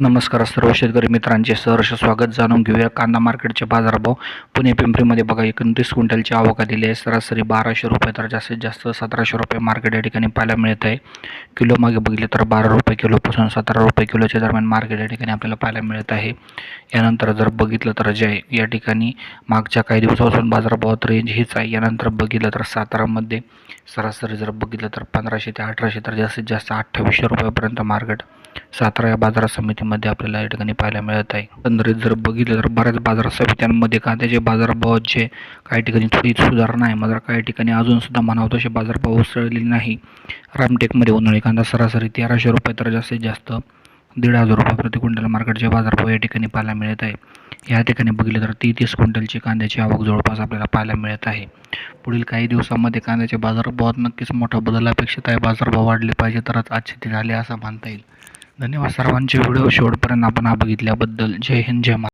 नमस्कार सर्व शेतकरी मित्रांचे सहर्ष स्वागत. जाणून घेऊया कांदा मार्केटचे बाजारभाव. पुणे पिंपरीमध्ये बघा एकोणतीस क्विंटलची आवक आलेली आहे. सरासरी बाराशे रुपये तर जास्तीत जास्त सतराशे रुपये मार्केट या ठिकाणी पाहायला मिळत आहे. किलो मागे बघितले तर बारा रुपये किलोपासून सतरा रुपये किलोच्या दरम्यान मार्केट या ठिकाणी आपल्याला पाहायला मिळत आहे. यानंतर जर बघितलं तर जय या ठिकाणी मागच्या काही दिवसापासून बाजारभावात रेंज हीच आहे. यानंतर बघितलं तर सातारामध्ये सरासरी जर बघितलं तर पंधराशे ते अठराशे तर जास्तीत जास्त अठ्ठावीसशे रुपयापर्यंत मार्केट सातारा या बाजार समितीमध्ये आपल्याला या ठिकाणी पाहायला मिळत आहे. एकंदरीत जर बघितलं तर बऱ्याच बाजार समित्यांमध्ये कांद्याचे बाजारभावात जे काही ठिकाणी थोडी सुधारणा आहे मात्र काही ठिकाणी अजूनसुद्धा म्हणावं तसे बाजारभाव उसळलेले नाही. रामटेकमध्ये उन्हाळी कांदा सरासरी तेराशे रुपये तर जास्तीत जास्त दीड हजार रुपये प्रति क्विंटल मार्केटचे बाजारभाव या ठिकाणी पाहायला मिळत आहे. या ठिकाणी बघितलं तर ती तीस क्विंटलची कांद्याची आवक जवळपास आपल्याला पाहायला मिळत आहे. पुढील काही दिवसामध्ये कांद्याच्या बाजारभावात नक्कीच मोठा बदल अपेक्षित आहे. बाजारभाव वाढले पाहिजे तरच आजचे दिन आले असं मानता येईल. धन्यवाद सर्वांचे. व्हिडिओ शेवटपर्यंत आपण हा बघितल्याबद्दल. जय हिंद जय महाराष्ट्र